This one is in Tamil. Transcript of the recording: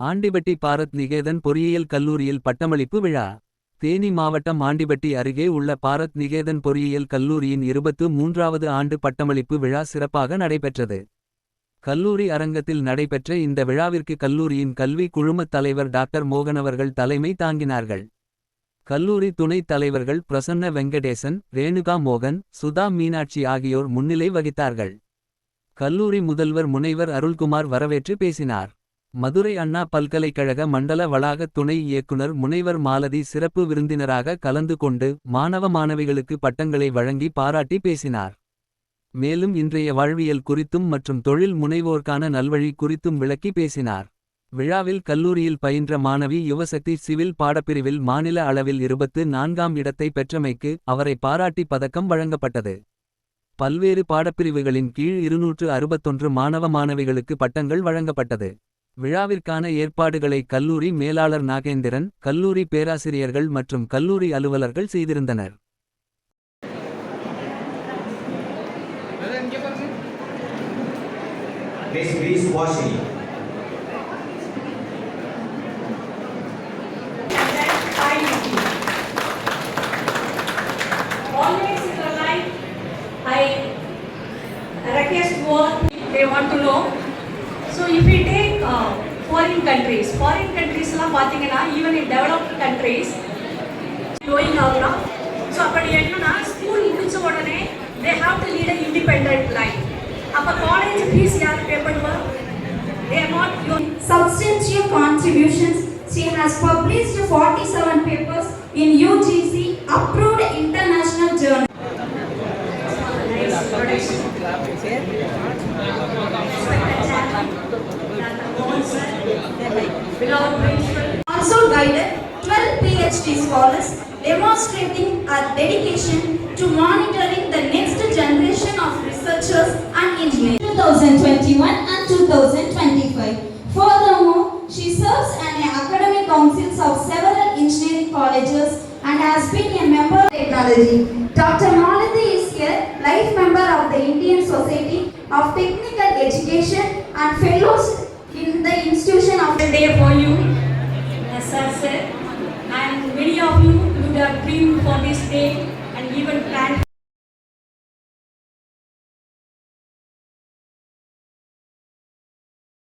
ஆண்டிபட்டி பாரத் நிகேதன் பொறியியல் கல்லூரியில் பட்டமளிப்பு விழா தேனி மாவட்டம் ஆண்டிபட்டி அருகே உள்ள பாரத் நிகேதன் பொறியியல் கல்லூரியின் இருபத்து மூன்றாவது ஆண்டு பட்டமளிப்பு விழா சிறப்பாக நடைபெற்றது. கல்லூரி அரங்கத்தில் நடைபெற்ற இந்த விழாவிற்கு கல்லூரியின் கல்வி குழுமத் தலைவர் டாக்டர் மோகன் அவர்கள் தலைமை தாங்கினார்கள். கல்லூரி துணைத் தலைவர்கள் பிரசன்ன வெங்கடேசன் ரேணுகா மோகன் சுதா மீனாட்சி ஆகியோர் முன்னிலை வகித்தார்கள். கல்லூரி முதல்வர் முனைவர் அருள்குமார் வரவேற்று பேசினார். மதுரை அண்ணா பல்கலைக்கழக மண்டல வளாக துணை இயக்குனர் முனைவர் மாலதி சிறப்பு விருந்தினராக கலந்து கொண்டு மாணவ மாணவிகளுக்கு பட்டங்களை வழங்கி பாராட்டி பேசினார். மேலும் இன்றைய வாழ்வியல் குறித்தும் மற்றும் தொழில் முனைவோர்க்கான நல்வழி குறித்தும் விளக்கி பேசினார். விழாவில் கல்லூரியில் பயின்ற மாணவி யுவசக்தி சிவில் பாடப்பிரிவில் மாநில அளவில் இருபத்து நான்காம் இடத்தை பெற்றமைக்கு அவரை பாராட்டி பதக்கம் வழங்கப்பட்டது. பல்வேறு பாடப்பிரிவுகளின் கீழ் இருநூற்று அறுபத்தொன்று மாணவ மாணவிகளுக்கு பட்டங்கள் வழங்கப்பட்டது. விழாவிற்கான ஏற்பாடுகளை கல்லூரி மேலாளர் நாகேந்திரன் கல்லூரி பேராசிரியர்கள் மற்றும் கல்லூரி அலுவலர்கள் செய்திருந்தனர். Always in life, I request what they want to know. If we take uh, foreign countries, foreign countries எல்லாம் பார்த்தீங்கன்னா even in developed countries going ஆகுறோம் so அப்படி என்னன்னா ஸ்கூல் முடிச்ச உடனே they have to lead a independent life அப்போ காலேஜ் ஃபீஸ் யார் பே பண்ணுவா they not you substantial contributions she has published forty seven papers in UGC approved in PhD scholars demonstrating a dedication to monitoring the next generation of researchers and engineers. 2021 and 2025. Furthermore, she serves on the academic councils of several engineering colleges and has been a member of technology. Dr. Malati is a life member of the Indian Society of Technical Education and fellows in the institution of the day for you, as sir said, and many of you would have dreamed for this day and even planned